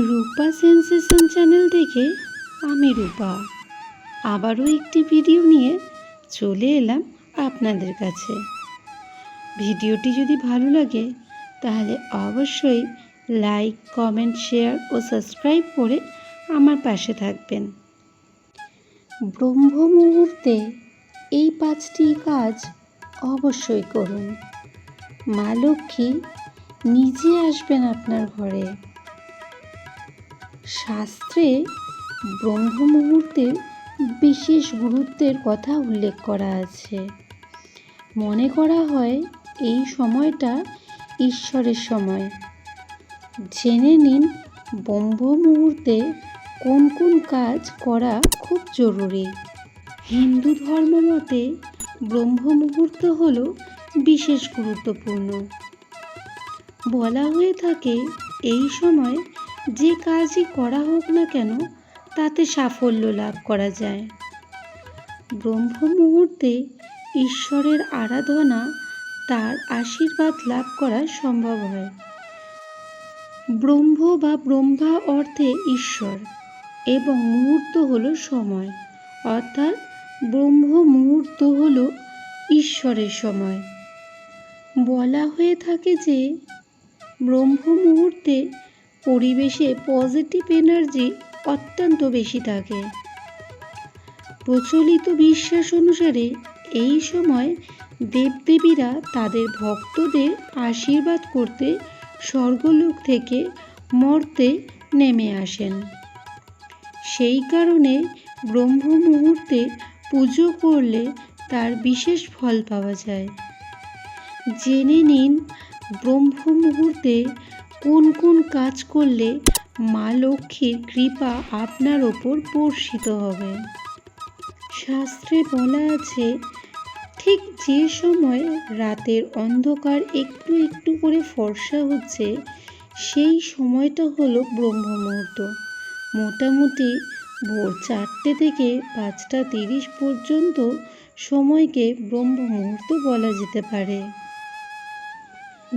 রূপা sensation channel থেকে আমি রূপা। আবারও একটি ভিডিও নিয়ে চলে এলাম আপনাদের কাছে। ভিডিওটি যদি ভালো লাগে, তাহলে অবশ্যই লাইক কমেন্ট শেয়ার ও সাবস্ক্রাইব করে আমার পাশে থাকবেন। ব্রহ্ম মুহূর্তে এই পাঁচটি কাজ অবশ্যই করুন। মা লক্ষ্মী নিজে আসবেন আপনার ঘরে। শাস্ত্রে ব্রহ্ম মুহূর্তের বিশেষ গুরুত্বের কথা উল্লেখ করা আছে। মনে করা হয় এই সময়টা ঈশ্বরের সময়। জেনে নিন ব্রহ্ম মুহূর্তে কোন কোন কাজ করা খুব জরুরি। হিন্দু ধর্ম মতে ব্রহ্ম মুহূর্ত হল বিশেষ গুরুত্বপূর্ণ। বলা হয়ে থাকে এই সময় যে কাজই করা হোক না কেন, তাতে সাফল্য লাভ করা যায়। ব্রহ্ম মুহূর্তে ঈশ্বরের আরাধনা, তার আশীর্বাদ লাভ করা সম্ভব হয়। ব্রহ্ম বা ব্রহ্মা অর্থে ঈশ্বর, এবং মুহূর্ত হলো সময়। অর্থাৎ ব্রহ্ম মুহূর্ত হলো ঈশ্বরের সময়। বলা হয়ে থাকে যে, ব্রহ্ম মুহূর্তে পরিবেশে পজিটিভ এনার্জি অত্যন্ত বেশি থাকে। প্রচলিত বিশ্বাস অনুসারে এই সময় দেবদেবীরা তাদের ভক্তদের আশীর্বাদ করতে স্বর্গলোক থেকে মর্তে নেমে আসেন। সেই কারণে ব্রহ্ম মুহূর্তে পুজো করলে তার বিশেষ ফল পাওয়া যায়। জেনে নিন, ব্রহ্ম মুহূর্তে কোন কোন কাজ করলে মা লক্ষ্মীর কৃপা আপনার ওপর বর্ষিত হবে? শাস্ত্রে বলা আছে, ঠিক যে সময় রাতের অন্ধকার একটু একটু করে ফর্সা হচ্ছে, সেই সময়টা হলো ব্রহ্ম মুহূর্ত মোটামুটি ভোর চারটে থেকে পাঁচটা তিরিশ পর্যন্ত সময়কে ব্রহ্ম মুহূর্ত বলা যেতে পারে।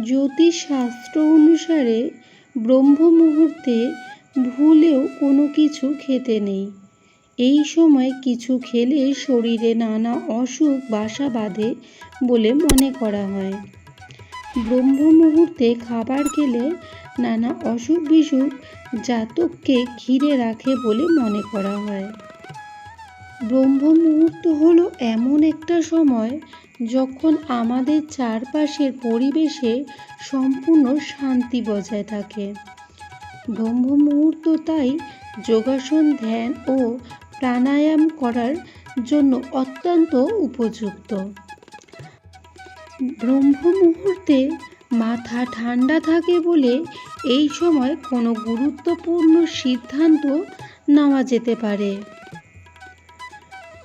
জ্যোতিষশাস্ত্র অনুসারে ব্রহ্ম মুহূর্তে ভুলেও কোনো কিছু খেতে নেই। এই সময় কিছু খেলে শরীরে নানা অসুখ, বাসা বাঁধে বলে মনে করা হয়। ব্রহ্ম মুহূর্তে খাবার খেলে নানা অসুখ বিসুখ জাতককে ঘিরে রাখে বলে মনে করা হয়। ব্রহ্ম মুহূর্ত হলো এমন একটা সময় যখন আমাদের চারপাশের পরিবেশে সম্পূর্ণ শান্তি বজায় থাকে। ব্রহ্ম মুহূর্ত তাই যোগাসন, ধ্যান ও প্রাণায়াম করার জন্য অত্যন্ত উপযুক্ত। ব্রহ্ম মুহূর্তে মাথা ঠান্ডা থাকে বলে এই সময় কোনো গুরুত্বপূর্ণ সিদ্ধান্ত নেওয়া যেতে পারে।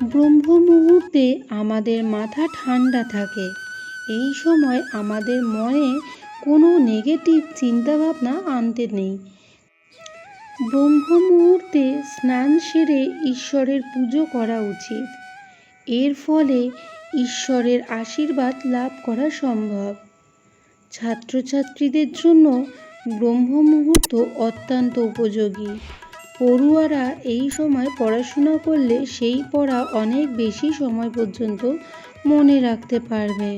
ব্রহ্ম মুহূর্তে আমাদের মাথা ঠান্ডা থাকে। এই সময় আমাদের মনে কোনো নেগেটিভ চিন্তাভাবনা আনতে নেই। ব্রহ্ম মুহূর্তে স্নান সেরে ঈশ্বরের পুজো করা উচিত। এর ফলে ঈশ্বরের আশীর্বাদ লাভ করা সম্ভব। ছাত্রছাত্রীদের জন্য ব্রহ্ম মুহূর্ত অত্যন্ত উপযোগী। পড়ুয়ারা এই সময় পড়াশোনা করলে সেই পড়া অনেক বেশি সময় পর্যন্ত মনে রাখতে পারবে।